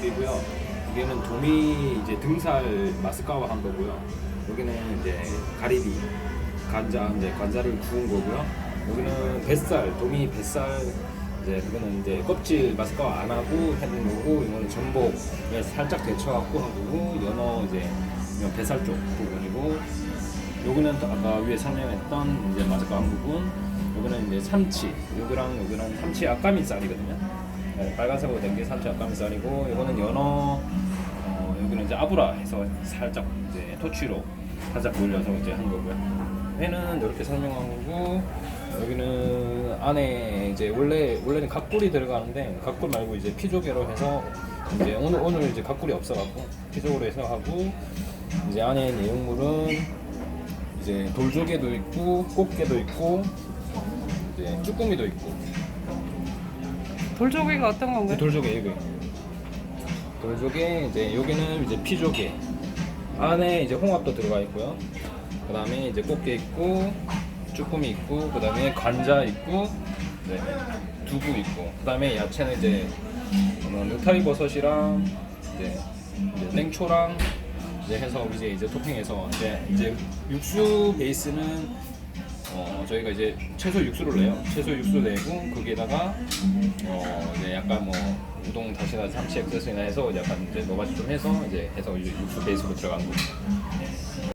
타입이고요. 여기는 도미 이제 등살 마스카와 한 거고요. 여기는 이제 가리비 관자 이제 관자를 구운 거고요. 여기는 뱃살 도미 뱃살 이제 그거는 이제 껍질 마스카와 안 하고 하는 거고 이거는 전복 살짝 데쳐갖고 한 거고 연어 이제 뱃살 쪽 부분이고 또 아까 위에 설명했던 이제 마스카 한 부분 여기는 이제 참치 여기랑 여기는 참치 아까미살이거든요. 네, 빨간색으로 된게 참치 아까미살이고 이거는 연어 어, 여기는 이제 아브라 해서 살짝 이제 토치로 살짝 올려서 이제 한 거고요. 회는 이렇게 설명한 거고 여기는 안에 이제 원래 원래는 각꿀이 들어가는데 각꿀 말고 이제 피조개로 해서 이제 오늘 오늘 이제 각꿀이 없어갖고 피조개로 해서 하고 이제 안에 내용물은 이제 돌조개도 있고 꽃게도 있고 이제 쭈꾸미도 있고 돌조개가 어떤 건가요? 돌조개 이거 돌조개 이제 여기는 이제 피조개. 안에 이제 홍합도 들어가 있고요. 그 다음에 이제 꽃게 있고 쭈꾸미 있고 그 다음에 관자 있고 네, 두부 있고 그 다음에 야채는 이제 어, 느타리 버섯이랑 이제, 이제 땡초랑 이제 해서 이제 이제 토핑해서 이제 이제 육수 베이스는 어 저희가 이제 채소 육수를 내요. 채소 육수 내고 거기에다가 어 이제 약간 뭐 우동 다시나 참치 액젓이나 해서 약간 이제 노바지 좀 해서 이제 해서 육수 베이스로 들어간 거.